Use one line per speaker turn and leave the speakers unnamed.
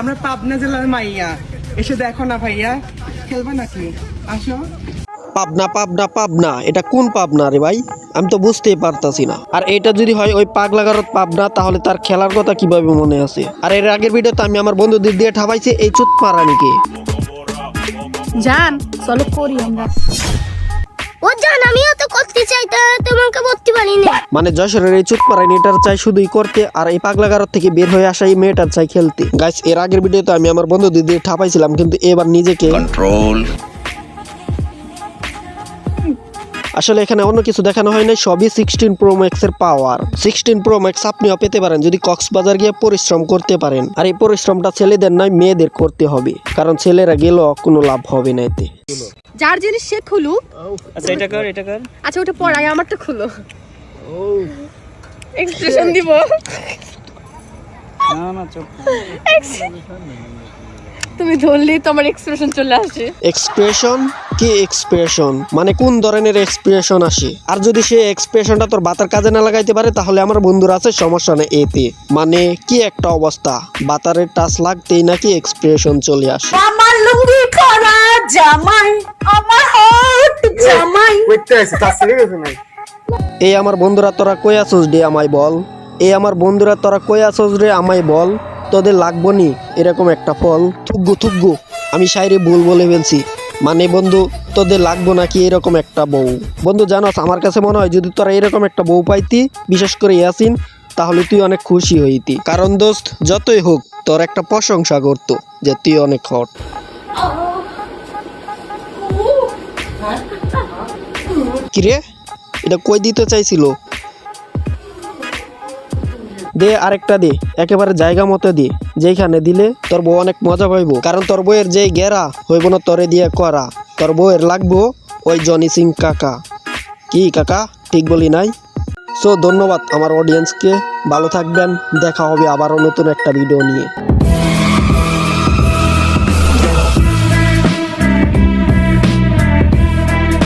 আমরা পাবনা জেলার মাইয়া। এসে দেখো না ভাইয়া খেলবে নাকি? আসো।
পাবনা পাবনা পাবনা এটা কোন পাবনা রে ভাই? আমি তো বুঝতেই পারতাছি না। আর এটা যদি হয় ওই পাগলাগারত পাবনা তাহলে তার খেলার কথা কীভাবে মনে আছে? আর এর আগের ভিডিওতে আমি আমার বন্ধুদের দিয়ে ঠাপাইছি এই চুত পারানিকে
জান চলো করি আমরা।
ও জান আমিও তো করতে চাই তা তোমাকে বলতে পারি না।
মানে যশোরের এই চুত পারানি এটার চাই শুধুই করতে আর এই পাগলাগারত থেকে বের হয়ে আসা এই মেয়েটার চাই খেলতে। গাইস এর আগের ভিডিওতে আমি আমার বন্ধুদের দিয়ে ঠাপাইছিলাম কিন্তু এবার নিজেকে
control.
আসলে এখানে অন্য কিছু দেখানো হয় না সবই সিক্সটিন প্রো ম্যাক্স এর পাওয়ার সিক্সটিন প্রো ম্যাক্স আপনিও পেতে পারেন যদি কক্সবাজার গিয়ে পরিশ্রম করতে পারেন। আর এই পরিশ্রমটা ছেলেদের নয় মেয়েদের করতে হবে। কারণ ছেলেরা গেলেও কোনো লাভ হবে না এতে।
যার জিনিস সে খুলুক।
আচ্ছা এটা কর এটা কর।
আচ্ছা ওটা পড়াই আমারটা খুলো। এক্সপ্রেশন দিব।
না না চুপ।
তুমি ধরলেই তোমার এক্সপ্রেশন চলে আসে।
এক্সপ্রেশন কি এক্সপ্রেশন মানে কোন ধরনের এক্সপ্রেশন আসে? আর যদি সে এক্সপ্রেশনটা তোর বাতার কাজে না লাগাইতে পারে তাহলে আমার বন্ধুরা আছে সমস্যা নেই এতে। মানে কি একটা অবস্থা? বাতারের টাচ লাগতেই নাকি এক্সপ্রেশন চলে আসে?
আমার লুঙ্গি পরা জামাই আমার হট জামাই।
এই আমার বন্ধুরা তোরা কই আসোস রে আমায় বল? এই আমার বন্ধুরা তোরা কই আসোস রে আমায় বল? তোদের লাগবো নি এরকম একটা ফল। থুগ্গু থুগ্গু আমি শায়রে ভুল বলে ফেলছি। মানে বন্ধু তোদের লাগবো নাকি এরকম একটা বউ? বন্ধু জানোস আমার কাছে মনে হয় যদি তোরা এরকম একটা বউ পাইতি বিশেষ করে ইয়াসিন তাহলে তুই অনেক খুশি হইতি। কারণ দোস্ত যতই হোক তোর একটা প্রশংসা করতো যে তুই অনেক হট। কিরে এটা কই দিতে চাইছিল? দে আরেকটা দে, একেবারে জায়গা মতো দে যেখানে দিলে তোর বউ অনেক মজা পাইবো। কারণ তোর বউয়ের যেই গেরা, হইব না তরে দিয়ে করা। তোর বউয়ের লাগবো ওই জনি সিং কাকা। কি কাকা? ঠিক বলি নাই? সো ধন্যবাদ আমার অডিয়েন্সকে ভালো থাকবেন, দেখা হবে আবারও নতুন একটা ভিডিও নিয়ে।